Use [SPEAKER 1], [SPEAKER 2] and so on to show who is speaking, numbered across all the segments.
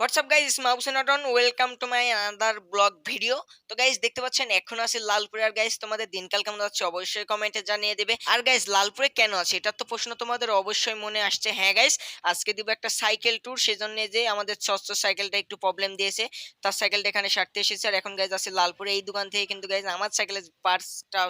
[SPEAKER 1] WhatsApp guys মাউসেনাটন welcome to my another vlog video তো guys দেখতে পাচ্ছেন, এখন আছে লালপুরে। আর গাইজ তোমাদের দিনকাল কেমন যাচ্ছে অবশ্যই কমেন্টে জানিয়ে দেবে। আর গাইজ লালপুরে কেন আছে? এটার তো প্রশ্ন তোমাদের অবশ্যই মনে আসছে। হ্যাঁ গাইজ আজকে দিব একটা সাইকেল ট্যুর সেজন্য যে আমাদের ষষ্ঠ সাইকেলটা একটু প্রবলেম দিয়েছে। তার সাইকেলটা এখানে সারতে এসেছে। আর এখন গাইজ আছে লালপুরে। এই দোকান থেকে কিন্তু গাইজ আমার সাইকেলের পার্টসটা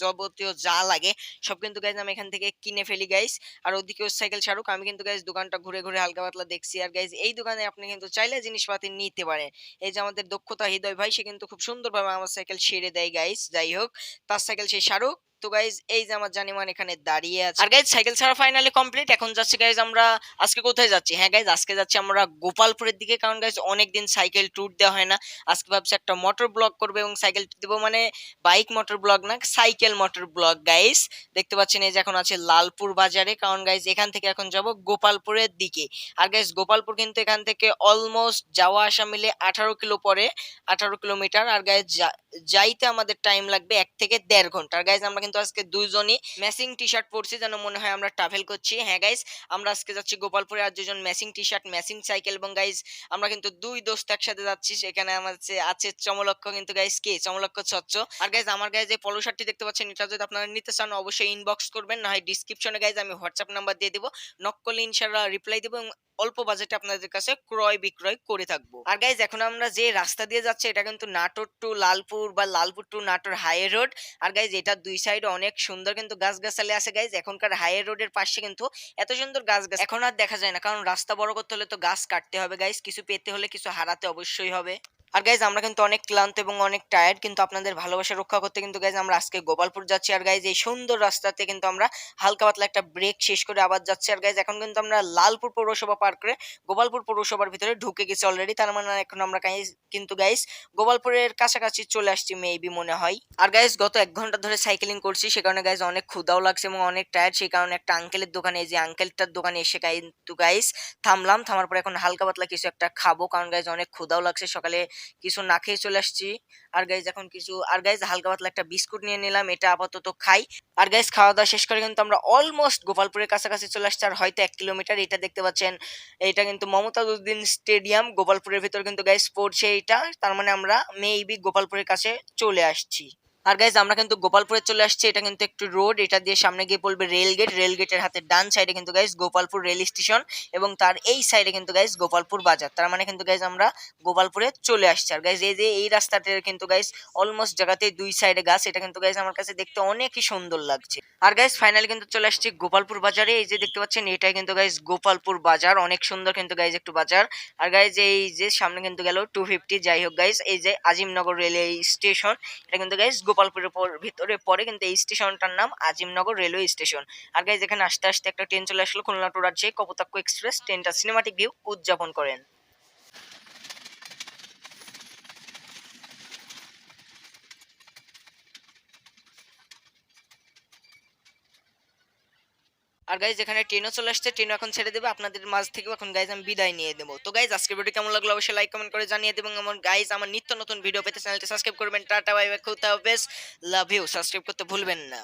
[SPEAKER 1] যাবতীয় যা লাগে, সব কিন্তু গাইজ আমি এখান থেকে কিনে ফেলি গাইজ আর ওদিকে সাইকেল ছাড়ুক আমি কিন্তু গাইজ দোকানটা ঘুরে ঘুরে হালকা পাতলা দেখছি। আর গাইজ এই দোকানে আপনি কিন্তু চাইলে জিনিসপাতি নিতে পারে। এই যে আমাদের দক্ষতা হৃদয় ভাই, সে কিন্তু খুব সুন্দরভাবে আমার সাইকেল ছেড়ে দেয় গাইস যাই হোক। তার সাইকেল সেই শাহরুখ তো গাইজ এই যে আমার জানিমান এখানে দাঁড়িয়ে আছে। আর গাইজ সাইকেল ছাড়া ফাইনালি কমপ্লিট এখন যাচ্ছি গাইজ আমরা, আজকে কোথায় যাচ্ছি? হ্যাঁ গাইজ আজকে যাচ্ছি আমরা গোপালপুরের দিকে, কারণ গাইজ অনেকদিন সাইকেল ট্যুর দেওয়া হয় না। আজকে ভাবছি একটা মোটর ব্লগ করবে এবং সাইকেল ট্যুর দেবো মানে বাইক মোটর ব্লগ না সাইকেল মোটর ব্লগ গাইজ দেখতে পাচ্ছেন এই যে এখন আছে লালপুর বাজারে, কারণ গাইজ এখান থেকে এখন যাব গোপালপুরের দিকে। আর গাইজ গোপালপুর কিন্তু এখান থেকে অলমোস্ট যাওয়া আসা মিলে আঠারো কিলো পরে, আঠারো কিলোমিটার। আর গাইজ যাইতে আমাদের টাইম লাগবে এক থেকে দেড় ঘণ্টা। আর গাইজ আমরা কিন্তু আজকে দুইজনই ম্যাচিং টি শার্ট পরছি, যেন মনে হয় আমরা ট্রাভেল করছি। হ্যাঁ গাইজ আমরা আজকে যাচ্ছি গোপালপুরে আর দুজন matching T shirt matching cycle এবং গাইজ আমরা কিন্তু দুই দোস্ত একসাথে যাচ্ছি। সেখানে আমার আছে চমলক্ষ কিন্তু গাইজ কে? চমলক্ষ স্বচ্ছ আর গাইজ আমার গায়ে যে পলো শার্টটি দেখতে পাচ্ছেন, এটা যদি আপনারা নিতে চান, অবশ্যই ইনবক্স করবেন, না হয় ডিসক্রিপশনে গাইজ আমি হোয়াটসঅ্যাপ নাম্বার দিয়ে দিব। নক করলে ইনশাআল্লাহ রিপ্লাই দিব এবং অল্প বাজেটে আপনাদের কাছে ক্রয় বিক্রয় করে থাকব। আর গাইজ এখন আমরা যে রাস্তা দিয়ে যাচ্ছি, এটা কিন্তু নাটোর টু লালপুর বা Lalpur to Natore high road R guys এটা দুই সাইডে অনেক সুন্দর কিন্তু গাছগাছালি আছে গাইজ এখনকার হাইওয়ে রোডের পাশে কিন্তু এত সুন্দর গাছ গাছ এখন আর দেখা যায় না, কারণ রাস্তা বড় করতে হলে তো গাছ কাটতে হবে গাইজ কিছু পেতে হলে কিছু হারাতে অবশ্যই হবে। আর গাইজ আমরা কিন্তু অনেক ক্লান্ত এবং অনেক টায়ার্ড কিন্তু আপনাদের ভালোবাসা রক্ষা করতে কিন্তু গাইজ আমরা আজকে গোপালপুর যাচ্ছি। আর গাইজ এই সুন্দর রাস্তাতে কিন্তু আমরা হালকা পাতলা একটা ব্রেক শেষ করে আবার যাচ্ছি। আর গাইজ এখন কিন্তু আমরা লালপুর পৌরসভা পার করে গোপালপুর পৌরসভার ভিতরে ঢুকে গেছি অলরেডি তার মানে এখন আমরা কিন্তু গাইজ গোপালপুরের কাছাকাছি চলে আসছি মেবি মনে হয়। আর গাইজ গত এক ঘণ্টা ধরে সাইকেলিং করছি, সে কারণে গাইজ অনেক ক্ষুদাও লাগছে এবং অনেক টায়ার্ড সেই কারণে একটা আঙ্কেলের দোকানে এই যে আঙ্কেলটার দোকানে এসে কিন্তু গাইজ থামলাম। থামার পরে এখন হালকা পাতলা কিছু একটা খাব, কারণ গাইজ অনেক ক্ষুদাও লাগছে। সকালে কিছু না খেয়ে চলে আসছি। আর গাইজ এখন কিছু, আর গাইজ হালকা পাতলা একটা বিস্কুট নিয়ে নিলাম, এটা আপাতত খাই। আর গাইজ খাওয়া দাওয়া শেষ করে কিন্তু আমরা অলমোস্ট গোপালপুরের কাছাকাছি চলে আসছি, আর হয়তো এক কিলোমিটার এটা দেখতে পাচ্ছেন, এটা কিন্তু মমতাজউদ্দিন স্টেডিয়াম গোপালপুরের ভিতর কিন্তু গাইজ পড়ছে এটা, তার মানে আমরা মেবি গোপালপুরের কাছে চলে আসছি। আর গাইজ আমরা কিন্তু গোপালপুরে চলে আসছি। এটা কিন্তু একটু রোড এটা দিয়ে সামনে গিয়ে পড়বে রেল গেট রেল গেটের হাতে ডান সাইডে কিন্তু গাইজ গোপালপুর রেল স্টেশন এবং তার এই সাইডে কিন্তু গাইজ গোপালপুর বাজার। তার মানে কিন্তু গাইজ আমরা গোপালপুরে চলে আসছি। আর গাইজ এই যে এই রাস্তাটার কিন্তু গাইজ অলমোস্ট জায়গাতে দুই সাইডে গাছ। এটা কিন্তু গাইজ আমার কাছে দেখতে অনেকই সুন্দর লাগছে। আর গাইজ ফাইনালি কিন্তু চলে আসছি গোপালপুর বাজারে। এই যে দেখতে পাচ্ছেন, এটাই কিন্তু গাইজ গোপালপুর বাজার। অনেক সুন্দর কিন্তু গাইজ একটু বাজার। আর গাইজ এই যে সামনে কিন্তু গেল টু ফিফটি যাই হোক গাইজ এই যে আজিমনগর রেলওয়ে স্টেশন এটা কিন্তু গাইজ গোপালপুরের পর- ভিতরে পড়ে কিন্তু এই স্টেশনটার নাম আজিমনগর রেলওয়ে স্টেশন। আর গাইজ এখানে আস্তে আস্তে একটা ট্রেন চলে আসলো খুলনা টু রাজ্যে। কপোতাক্ষ এক্সপ্রেস ট্রেনটা সিনেমাটিক ভিউ উদযাপন করেন। আর গাইজ এখানে ট্রেনও চলে আসছে, ট্রেনও এখন ছেড়ে দেবে। আপনাদের মাঝ থেকেও এখন গাইজ আমি বিদায় নিয়ে দেবো তো গাইজ আজকের ভিডিও কেমন লাগল? অবশ্যই লাইক কমেন্ট করে জানিয়ে দেবেন। আমার গাইজ আমার নিত্য নতুন ভিডিও পেতে চ্যানেলটি সাবস্ক্রাইব করবেন। টাটা বাই বাই খুব লাভ ইউ সাবস্ক্রাইব করতে ভুলবেন না।